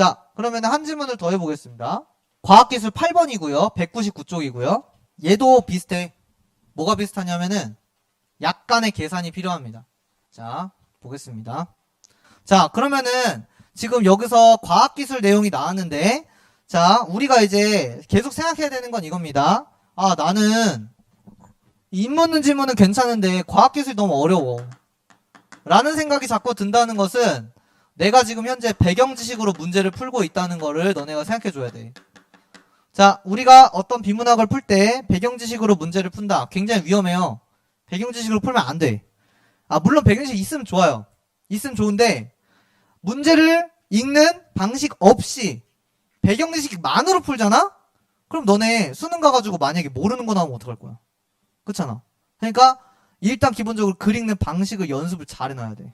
자, 그러면 한 질문을 더 해보겠습니다. 과학기술 8번이고요. 199쪽이고요. 얘도 비슷해. 뭐가 비슷하냐면은 약간의 계산이 필요합니다. 자, 보겠습니다. 자, 그러면은 지금 여기서 과학기술 내용이 나왔는데 자, 우리가 이제 계속 생각해야 되는 건 이겁니다. 아, 나는 인문은 지문은 괜찮은데 과학기술이 너무 어려워. 라는 생각이 자꾸 든다는 것은 내가 지금 현재 배경 지식으로 문제를 풀고 있다는 거를 너네가 생각해 줘야 돼. 자, 우리가 어떤 비문학을 풀 때 배경 지식으로 문제를 푼다. 굉장히 위험해요. 배경 지식으로 풀면 안 돼. 아, 물론 배경 지식 있으면 좋아요. 있으면 좋은데 문제를 읽는 방식 없이 배경 지식만으로 풀잖아? 그럼 너네 수능 가가지고 만약에 모르는 거 나오면 어떡할 거야? 그렇잖아. 그러니까 일단 기본적으로 글 읽는 방식을 연습을 잘 해놔야 돼.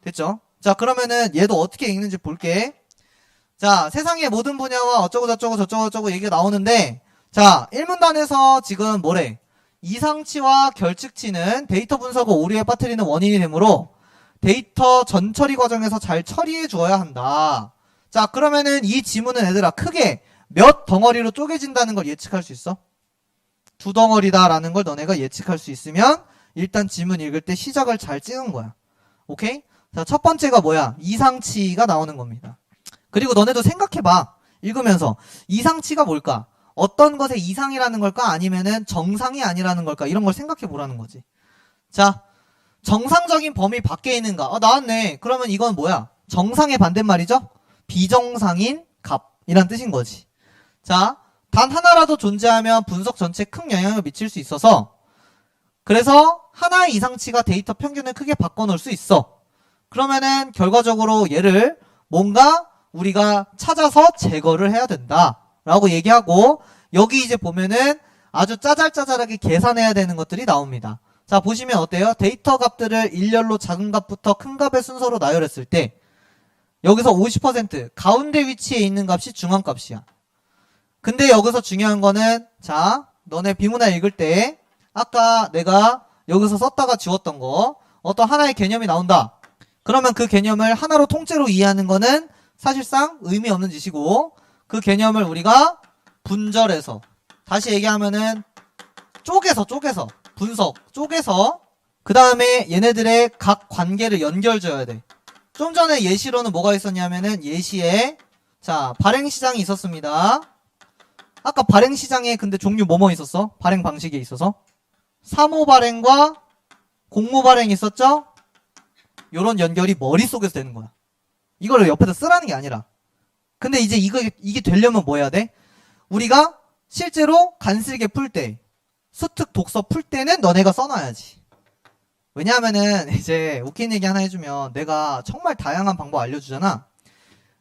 됐죠? 자, 그러면은 얘도 어떻게 읽는지 볼게. 자, 세상의 모든 분야와 어쩌고 저쩌고 저쩌고 저쩌고 얘기가 나오는데, 자, 1문단에서 지금 뭐래? 이상치와 결측치는 데이터 분석을 오류에 빠뜨리는 원인이 되므로 데이터 전처리 과정에서 잘 처리해 주어야 한다. 자, 그러면은 이 지문은 얘들아 크게 몇 덩어리로 쪼개진다는 걸 예측할 수 있어? 두 덩어리다라는 걸 너네가 예측할 수 있으면 일단 지문 읽을 때 시작을 잘 찍은 거야. 오케이? 자, 첫 번째가 뭐야? 이상치가 나오는 겁니다. 그리고 너네도 생각해봐. 읽으면서. 이상치가 뭘까? 어떤 것의 이상이라는 걸까? 아니면은 정상이 아니라는 걸까? 이런 걸 생각해 보라는 거지. 자, 정상적인 범위 밖에 있는가? 아, 나왔네. 그러면 이건 뭐야? 정상의 반대말이죠? 비정상인 값이란 뜻인 거지. 자, 단 하나라도 존재하면 분석 전체에 큰 영향을 미칠 수 있어서 그래서 하나의 이상치가 데이터 평균을 크게 바꿔놓을 수 있어. 그러면은 결과적으로 얘를 뭔가 우리가 찾아서 제거를 해야 된다라고 얘기하고 여기 이제 보면은 아주 짜잘짜잘하게 계산해야 되는 것들이 나옵니다. 자 보시면 어때요? 데이터 값들을 일렬로 작은 값부터 큰 값의 순서로 나열했을 때 여기서 50% 가운데 위치에 있는 값이 중앙 값이야. 근데 여기서 중요한 거는 자 너네 비문화 읽을 때 아까 내가 여기서 썼다가 지웠던 거 어떤 하나의 개념이 나온다. 그러면 그 개념을 하나로 통째로 이해하는 거는 사실상 의미 없는 짓이고 그 개념을 우리가 분절해서 다시 얘기하면은 쪼개서 쪼개서 분석 쪼개서 그 다음에 얘네들의 각 관계를 연결줘야 돼. 좀 전에 예시로는 뭐가 있었냐면은 예시에 자 발행 시장이 있었습니다. 아까 발행 시장에 근데 종류 뭐뭐 있었어? 발행 방식에 있어서 사모 발행과 공모 발행이 있었죠? 요런 연결이 머릿속에서 되는 거야. 이거를 옆에다 쓰라는 게 아니라. 근데 이제 이거 이게 되려면 뭐 해야 돼? 우리가 실제로 간슬게 풀 때, 수특 독서 풀 때는 너네가 써놔야지. 왜냐하면은 이제 웃긴 얘기 하나 해주면 내가 정말 다양한 방법 알려주잖아.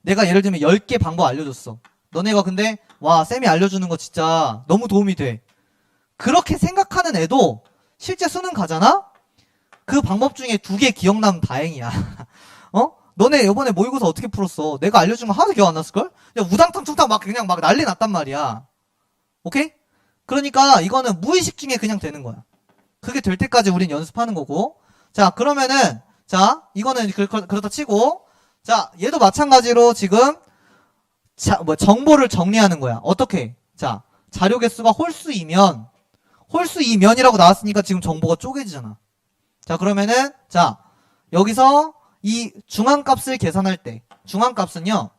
내가 예를 들면 10개 방법 알려줬어. 너네가 근데 와 쌤이 알려주는 거 진짜 너무 도움이 돼. 그렇게 생각하는 애도 실제 수능 가잖아? 그 방법 중에 두 개 기억나면 다행이야. 어? 너네 이번에 모의고사 어떻게 풀었어? 내가 알려준 거 하나도 기억 안 났을걸? 그냥 우당탕 퉁탕 막 그냥 막 난리 났단 말이야. 오케이? 그러니까 이거는 무의식 중에 그냥 되는 거야. 그게 될 때까지 우린 연습하는 거고. 자, 그러면은, 자, 이거는 그, 그, 그렇다 치고, 자, 얘도 마찬가지로 지금, 자, 뭐, 정보를 정리하는 거야. 어떻게? 자, 자료 개수가 홀수 2면, 홀수 2면이라고 나왔으니까 지금 정보가 쪼개지잖아. 자, 그러면은, 자, 여기서 이 중앙값을 계산할 때, 중앙값은요,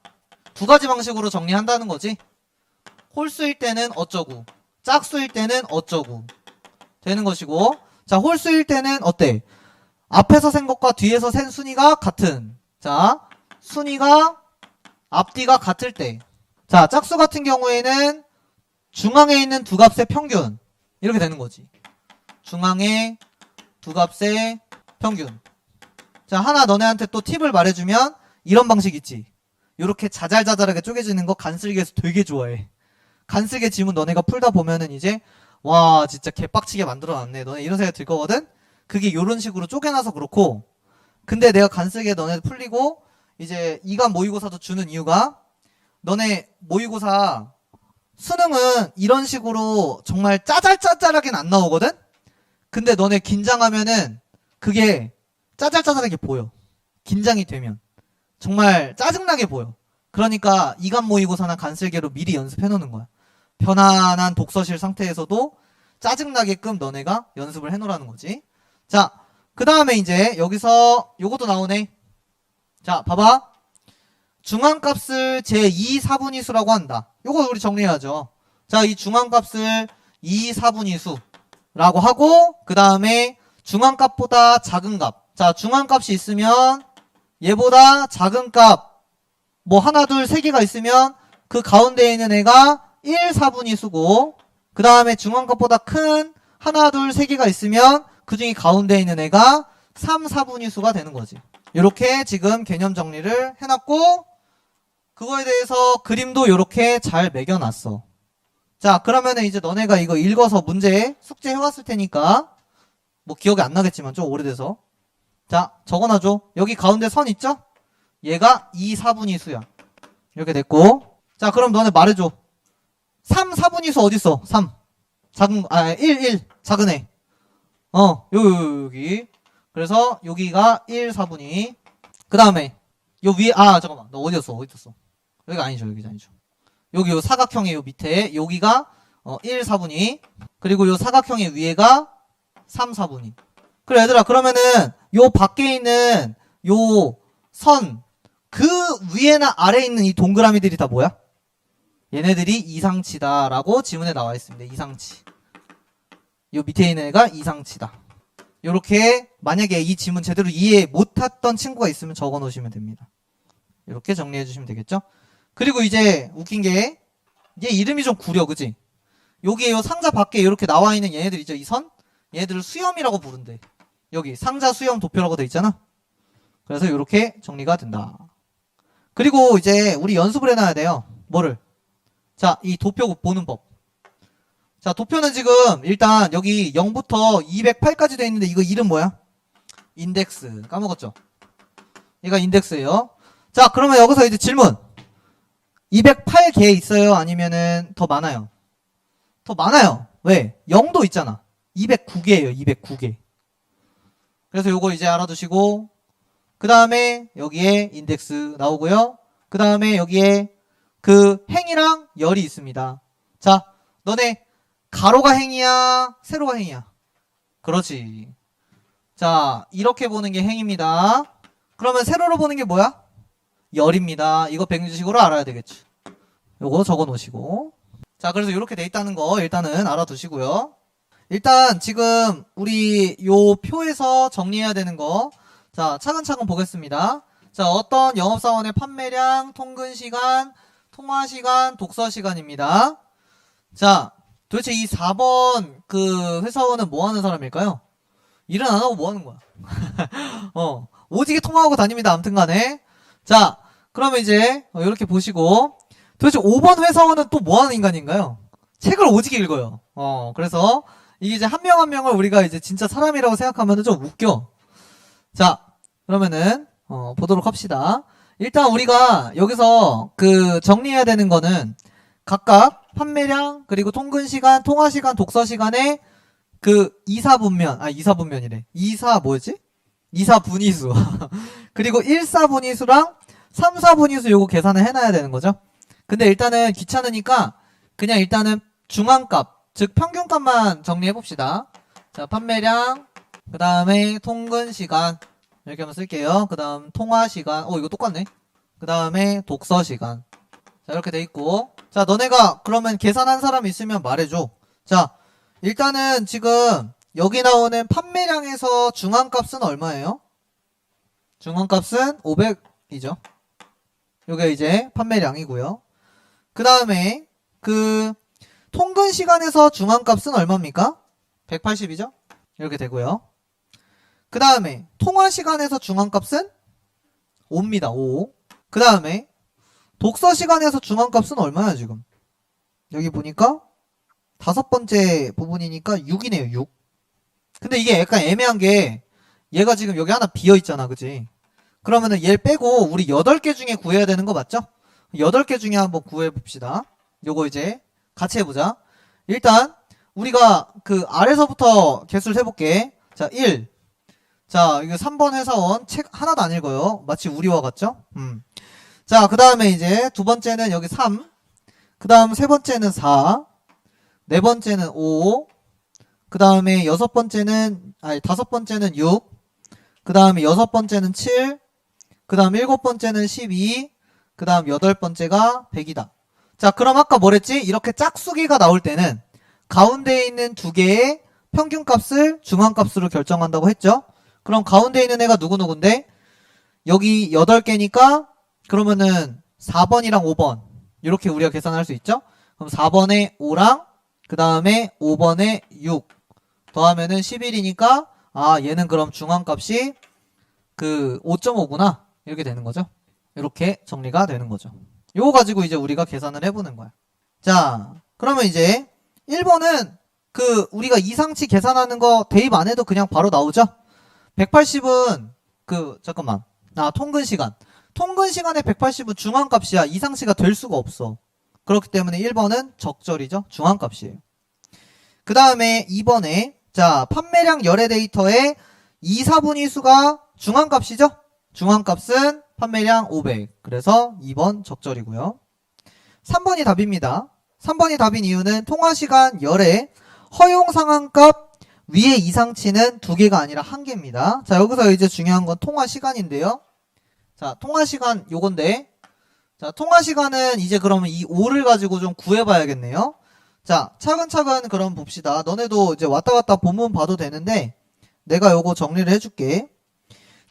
두 가지 방식으로 정리한다는 거지. 홀수일 때는 어쩌고, 짝수일 때는 어쩌고, 되는 것이고, 자, 홀수일 때는 어때? 앞에서 센 것과 뒤에서 센 순위가 같은. 자, 순위가 앞뒤가 같을 때. 자, 짝수 같은 경우에는 중앙에 있는 두 값의 평균. 이렇게 되는 거지. 중앙에 두 값의 평균. 자, 하나 너네한테 또 팁을 말해주면 이런 방식 있지. 요렇게 자잘자잘하게 쪼개지는 거 간슬기에서 되게 좋아해. 간슬기 지문 너네가 풀다 보면은 이제 와 진짜 개빡치게 만들어놨네. 너네 이런 생각이 들 거거든. 그게 요런 식으로 쪼개놔서 그렇고. 근데 내가 간슬기에 너네 풀리고 이제 이간 모의고사도 주는 이유가 너네 모의고사 수능은 이런 식으로 정말 짜잘짜잘하게는 안 나오거든. 근데 너네 긴장하면은 그게 짜잘짜잘하게 보여. 긴장이 되면 정말 짜증나게 보여. 그러니까 이간 모의고사나 간슬개로 미리 연습해 놓는 거야. 편안한 독서실 상태에서도 짜증나게끔 너네가 연습을 해 놓으라는 거지. 자, 그 다음에 이제 여기서 요것도 나오네. 자, 봐봐. 중앙값을 제2 사분위수라고 한다. 요거 우리 정리해야죠. 자, 이 중앙값을 2 사분위수 라고 하고 그 다음에 중앙값보다 작은 값. 자, 중앙값이 있으면 얘보다 작은 값, 뭐 하나, 둘, 세 개가 있으면 그 가운데에 있는 애가 1 사분위수고 그 다음에 중앙값보다 큰 하나, 둘, 세 개가 있으면 그 중에 가운데에 있는 애가 3 사분위수가 되는 거지. 이렇게 지금 개념 정리를 해놨고 그거에 대해서 그림도 이렇게 잘 매겨놨어. 자, 그러면은 이제 너네가 이거 읽어서 문제 숙제 해왔을 테니까 뭐 기억이 안 나겠지만 좀 오래돼서 자, 적어놔줘. 여기 가운데 선 있죠? 얘가 2, 4분위수야. 이렇게 됐고 자, 그럼 너네 말해줘. 3, 4분위수 어딨어? 3. 작은, 아, 1, 1. 작은 애. 어, 여기. 그래서 여기가 1, 4분위. 그 다음에 요 위에, 아, 잠깐만. 너 어디였어? 어디 있었어? 여기가 아니죠. 여기 아니죠. 여기 요 사각형의 요 밑에 여기가 어, 1, 4분위. 그리고 요 사각형의 위에가 3, 4분위. 그래 얘들아 그러면은 요 밖에 있는 요 선 그 위에나 아래에 있는 이 동그라미들이 다 뭐야? 얘네들이 이상치다 라고 지문에 나와 있습니다. 이상치. 요 밑에 있는 애가 이상치다. 요렇게 만약에 이 지문 제대로 이해 못했던 친구가 있으면 적어 놓으시면 됩니다. 이렇게 정리해 주시면 되겠죠? 그리고 이제 웃긴 게 얘 이름이 좀 구려 그지? 여기에 요 상자 밖에 이렇게 나와 있는 얘네들 있죠? 이 선? 얘네들을 수염이라고 부른대. 여기 상자 수염 도표라고 돼 있잖아. 그래서 이렇게 정리가 된다. 그리고 이제 우리 연습을 해놔야 돼요. 뭐를? 자, 이 도표 보는 법. 자, 도표는 지금 일단 여기 0부터 208까지 돼 있는데 이거 이름 뭐야? 인덱스. 까먹었죠? 얘가 인덱스예요. 자, 그러면 여기서 이제 질문. 208개 있어요? 아니면은 더 많아요? 더 많아요. 왜? 0도 있잖아. 209개예요. 209개. 그래서 요거 이제 알아두시고 그 다음에 여기에 인덱스 나오고요. 그 다음에 여기에 그 행이랑 열이 있습니다. 자, 너네 가로가 행이야? 세로가 행이야? 그렇지. 자, 이렇게 보는 게 행입니다. 그러면 세로로 보는 게 뭐야? 열입니다. 이거 백유식으로 알아야 되겠지. 요거 적어 놓으시고. 자, 그래서 이렇게 돼 있다는 거 일단은 알아두시고요. 일단 지금 우리 요 표에서 정리해야 되는 거. 자, 차근차근 보겠습니다. 자, 어떤 영업사원의 판매량, 통근 시간, 통화 시간, 독서 시간입니다. 자, 도대체 이 4번 그 회사원은 뭐 하는 사람일까요? 일은 안 하고 뭐 하는 거야? 어, 오지게 통화하고 다닙니다. 아무튼 간에. 자, 그러면 이제 어, 이렇게 보시고 도대체 5번 회사원은 또 뭐 하는 인간인가요? 책을 오지게 읽어요. 어, 그래서 이게 이제 한 명 한 명을 우리가 이제 진짜 사람이라고 생각하면 좀 웃겨. 자, 그러면은 어, 보도록 합시다. 일단 우리가 여기서 그 정리해야 되는 거는 각각 판매량 그리고 통근 시간, 통화 시간, 독서 시간에 그 이사 분면 아 이사 분면이래. 이사 뭐였지? 이사 분위수 그리고 1사 분위수랑 3사 분위수 요거 계산을 해놔야 되는 거죠. 근데 일단은 귀찮으니까 그냥 일단은 중앙값 즉 평균값만 정리해 봅시다. 자 판매량 그 다음에 통근 시간 이렇게 한번 쓸게요. 그 다음 통화 시간 어 이거 똑같네. 그 다음에 독서 시간 자 이렇게 돼 있고 자 너네가 그러면 계산한 사람 있으면 말해줘. 자 일단은 지금 여기 나오는 판매량에서 중앙값은 얼마예요? 중앙값은 500이죠. 요게 이제 판매량이고요. 그 다음에 그 통근 시간에서 중앙값은 얼마입니까? 180이죠? 이렇게 되고요. 그 다음에 통화 시간에서 중앙값은 5입니다. 5. 그 다음에 독서 시간에서 중앙값은 얼마야 지금? 여기 보니까 다섯 번째 부분이니까 6이네요. 6. 근데 이게 약간 애매한 게 얘가 지금 여기 하나 비어 있잖아. 그지? 그러면은 얘 빼고 우리 8개 중에 구해야 되는 거 맞죠? 8개 중에 한번 구해 봅시다. 요거 이제 같이 해보자. 일단 우리가 그 아래서부터 개수를 해볼게. 자, 1. 자, 이거 3번 회사원 책 하나도 안 읽어요. 마치 우리와 같죠? 음. 자, 그 다음에 이제 두 번째는 여기 3. 그 다음 세 번째는 4. 네 번째는 5. 그 다음에 여섯 번째는, 아니, 다섯 번째는 6. 그 다음에 여섯 번째는 7. 그 다음 일곱 번째는 12. 그 다음 여덟 번째가 100이다. 자, 그럼 아까 뭐랬지? 이렇게 짝수기가 나올 때는 가운데에 있는 두 개의 평균값을 중앙값으로 결정한다고 했죠? 그럼 가운데 있는 애가 누구누군데? 여기 8개니까 그러면은 4번이랑 5번 이렇게 우리가 계산할 수 있죠? 그럼 4번에 5랑 그 다음에 5번에 6 더하면은 11이니까 아 얘는 그럼 중앙값이 그 5.5구나 이렇게 되는 거죠. 이렇게 정리가 되는 거죠. 요거 가지고 이제 우리가 계산을 해보는 거야. 자 그러면 이제 1번은 그 우리가 이상치 계산하는 거 대입 안 해도 그냥 바로 나오죠? 180은 그 잠깐만 아 통근 시간 통근 시간에 180은 중앙값이야 이상치가 될 수가 없어 그렇기 때문에 1번은 적절이죠 중앙값이에요 그 다음에 2번에 자 판매량 열애 데이터의 2, 4분위 수가 중앙값이죠 중앙값은 판매량 500 그래서 2번 적절이고요 3번이 답입니다 3번이 답인 이유는 통화시간 열애 허용 상한값 위의 이상치는 두 개가 아니라 한 개입니다. 자, 여기서 이제 중요한 건 통화 시간인데요. 자, 통화 시간 요건데. 자, 통화 시간은 이제 그러면 이 5를 가지고 좀 구해봐야겠네요. 자, 차근차근 그럼 봅시다. 너네도 이제 왔다 갔다 보면 봐도 되는데, 내가 요거 정리를 해줄게.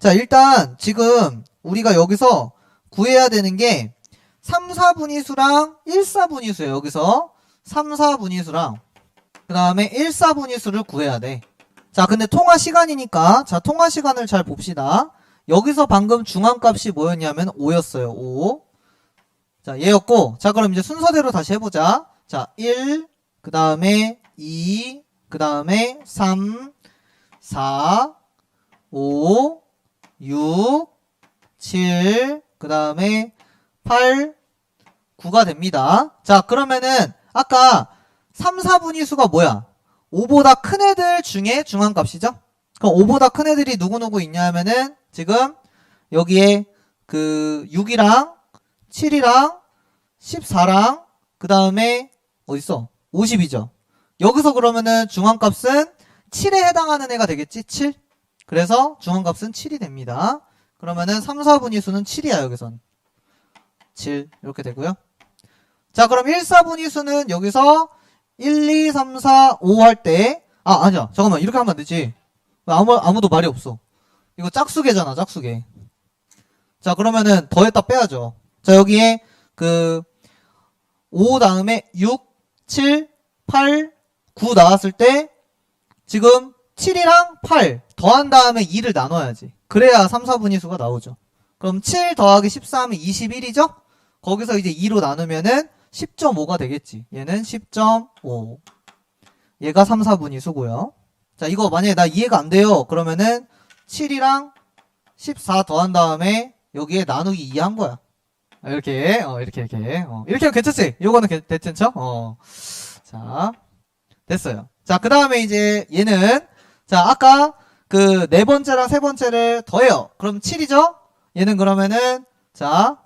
자, 일단 지금 우리가 여기서 구해야 되는 게 3, 4분위수랑 1, 4분위수예요. 여기서 3, 4분위수랑 그 다음에 1, 4분위수를 구해야 돼. 자, 근데 통화 시간이니까, 자, 통화 시간을 잘 봅시다. 여기서 방금 중앙값이 뭐였냐면 5였어요. 5. 자, 얘였고, 자, 그럼 이제 순서대로 다시 해보자. 자, 1, 그 다음에 2, 그 다음에 3, 4, 5, 6, 7, 그 다음에 8, 9가 됩니다. 자, 그러면은, 아까 3, 4분위 수가 뭐야? 5보다 큰 애들 중에 중앙값이죠? 그럼 5보다 큰 애들이 누구누구 있냐 하면은 지금 여기에 그 6이랑 7이랑 14랑 그 다음에 어딨어? 50이죠. 여기서 그러면은 중앙값은 7에 해당하는 애가 되겠지? 7. 그래서 중앙값은 7이 됩니다. 그러면은 3, 4분위 수는 7이야 여기선. 7 이렇게 되고요. 자 그럼 1, 4분위 수는 여기서 1, 2, 3, 4, 5 할 때, 아, 아니야. 잠깐만. 이렇게 하면 안 되지. 아무, 아무도 말이 없어. 이거 짝수계잖아, 짝수계. 자, 그러면은 더했다 빼야죠. 자, 여기에 그, 5 다음에 6, 7, 8, 9 나왔을 때, 지금 7이랑 8 더한 다음에 2를 나눠야지. 그래야 3, 4분위 수가 나오죠. 그럼 7 더하기 14하면 21이죠? 거기서 이제 2로 나누면은 10.5가 되겠지. 얘는 10.5. 얘가 3, 4분위 수고요. 자, 이거 만약에 나 이해가 안 돼요. 그러면은 7이랑 14 더한 다음에 여기에 나누기 2 한 거야. 아, 이렇게, 어, 이렇게, 이렇게. 어, 이렇게 하면 괜찮지? 요거는 괜- 괜찮죠? 어. 자, 됐어요. 자, 그 다음에 이제 얘는, 자, 아까 그 네 번째랑 세 번째를 더해요. 그럼 7이죠? 얘는 그러면은, 자,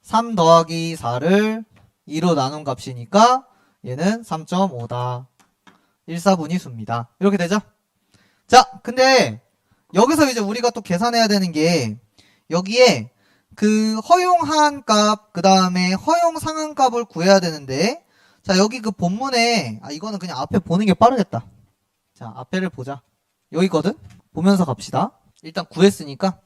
3 더하기 4를 2로 나눈 값이니까 얘는 3.5다. 1, 4분위 수입니다. 이렇게 되죠? 자, 근데 여기서 이제 우리가 또 계산해야 되는 게 여기에 그 허용한 값, 그 다음에 허용 상한 값을 구해야 되는데 자, 여기 그 본문에 아, 이거는 그냥 앞에 보는 게 빠르겠다. 자, 앞에를 보자. 여기거든? 보면서 갑시다. 일단 구했으니까.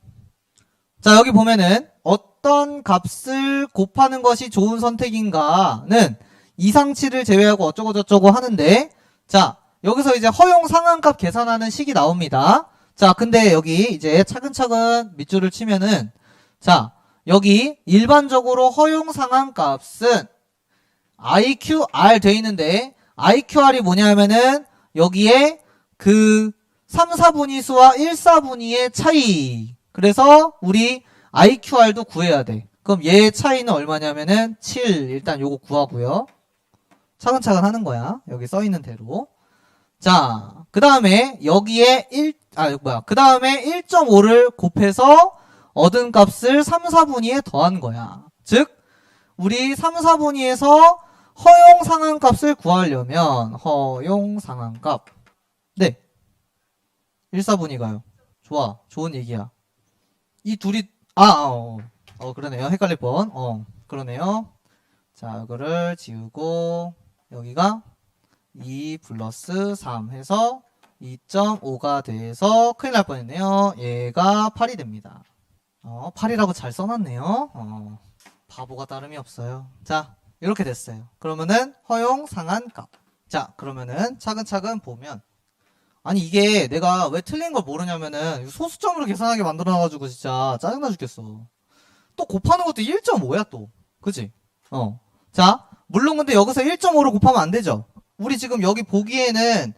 자, 여기 보면은 어떤 값을 곱하는 것이 좋은 선택인가는 이상치를 제외하고 어쩌고저쩌고 하는데 자, 여기서 이제 허용 상한값 계산하는 식이 나옵니다. 자, 근데 여기 이제 차근차근 밑줄을 치면은 자, 여기 일반적으로 허용 상한값은 IQR 돼 있는데 IQR이 뭐냐면은 여기에 그 3, 4분위 수와 1, 4분위의 차이. 그래서 우리 IQR도 구해야 돼. 그럼 얘의 차이는 얼마냐면은 7. 일단 요거 구하고요. 차근차근 하는 거야. 여기 써 있는 대로. 자, 그 다음에 여기에 1, 아, 뭐야. 그 다음에 1.5를 곱해서 얻은 값을 3, 4분위에 더한 거야. 즉 우리 3, 4분위에서 허용 상한값을 구하려면 허용 상한값 네 1, 4분위가요. 좋아 좋은 얘기야. 이 둘이 아 어, 어 그러네요. 헷갈릴 뻔 어 그러네요. 자 이거를 지우고 여기가 2 플러스 3 해서 2.5가 돼서 큰일 날 뻔했네요. 얘가 8이 됩니다. 어 8이라고 잘 써놨네요. 어 바보가 다름이 없어요. 자 이렇게 됐어요. 그러면은 허용 상한 값. 자, 그러면은 차근차근 보면 아니 이게 내가 왜 틀린 걸 모르냐면은 소수점으로 계산하게 만들어놔가지고 진짜 짜증나 죽겠어. 또 곱하는 것도 1.5야 또. 그지? 어. 자, 물론 근데 여기서 1.5로 곱하면 안 되죠. 우리 지금 여기 보기에는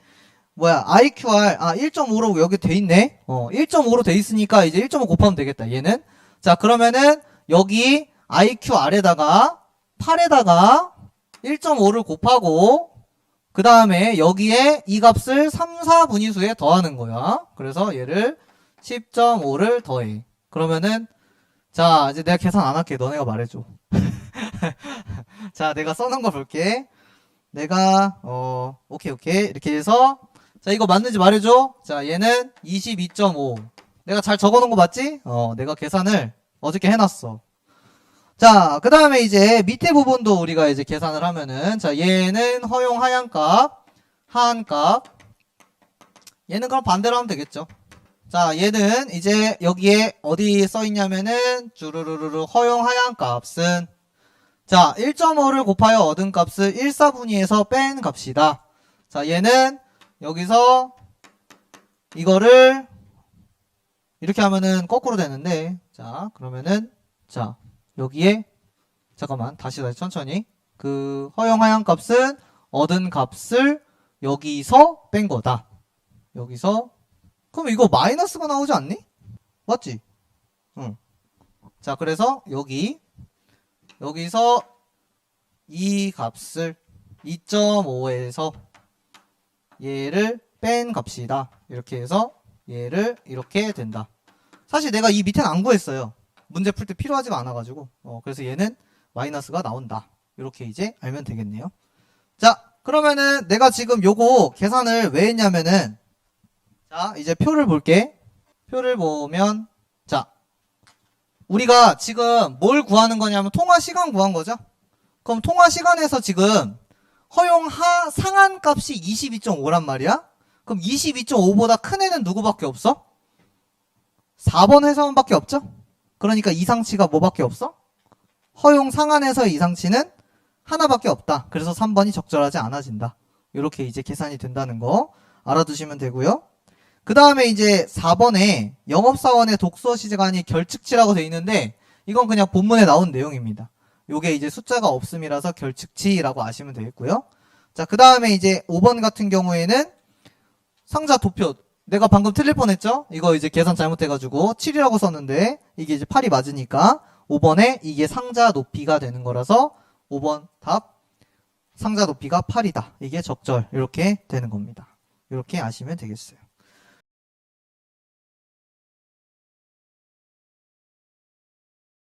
뭐야 IQR 아 1.5로 여기 돼 있네. 어 1.5로 돼 있으니까 이제 1.5 곱하면 되겠다. 얘는 자 그러면은 여기 IQR에다가 8에다가 1.5를 곱하고 그 다음에 여기에 이 값을 3, 4분위수에 더하는 거야. 그래서 얘를 10.5를 더해. 그러면은 자 이제 내가 계산 안 할게. 너네가 말해줘. 자 내가 써놓은 거 볼게. 내가 어 오케이 오케이 이렇게 해서 자 이거 맞는지 말해줘. 자 얘는 22.5. 내가 잘 적어놓은 거 맞지? 어 내가 계산을 어저께 해놨어. 자, 그 다음에 이제 밑에 부분도 우리가 이제 계산을 하면은, 자, 얘는 허용 하향 값, 하한 값. 얘는 그럼 반대로 하면 되겠죠. 자, 얘는 이제 여기에 어디 써 있냐면은, 주르르르르 허용 하향 값은, 자, 1.5를 곱하여 얻은 값을 1, 4분위에서 뺀 값이다. 자, 얘는 여기서 이거를 이렇게 하면은 거꾸로 되는데, 자, 그러면은, 자, 여기에 잠깐만 다시 다시 천천히 그 허용 하향 값은 얻은 값을 여기서 뺀 거다. 여기서 그럼 이거 마이너스가 나오지 않니? 맞지? 응. 자 그래서 여기 여기서 이 값을 2.5에서 얘를 뺀 값이다. 이렇게 해서 얘를 이렇게 된다. 사실 내가 이 밑에는 안 구했어요. 문제 풀 때 필요하지가 않아가지고 어, 그래서 얘는 마이너스가 나온다. 이렇게 이제 알면 되겠네요. 자 그러면은 내가 지금 요거 계산을 왜 했냐면은 자 이제 표를 볼게. 표를 보면 자 우리가 지금 뭘 구하는 거냐면 통화 시간 구한 거죠? 그럼 통화 시간에서 지금 허용 하 상한 값이 22.5란 말이야? 그럼 22.5보다 큰 애는 누구밖에 없어? 4번 회사원밖에 없죠? 그러니까 이상치가 뭐밖에 없어? 허용 상한에서 이상치는 하나밖에 없다. 그래서 3번이 적절하지 않아진다. 이렇게 이제 계산이 된다는 거 알아두시면 되고요. 그 다음에 이제 4번에 영업사원의 독서 시간이 결측치라고 돼 있는데 이건 그냥 본문에 나온 내용입니다. 요게 이제 숫자가 없음이라서 결측치라고 아시면 되겠고요. 자, 그 다음에 이제 5번 같은 경우에는 상자 도표 내가 방금 틀릴 뻔했죠? 이거 이제 계산 잘못해가지고 7이라고 썼는데 이게 이제 8이 맞으니까 5번에 이게 상자 높이가 되는 거라서 5번 답 상자 높이가 8이다. 이게 적절 이렇게 되는 겁니다. 이렇게 아시면 되겠어요.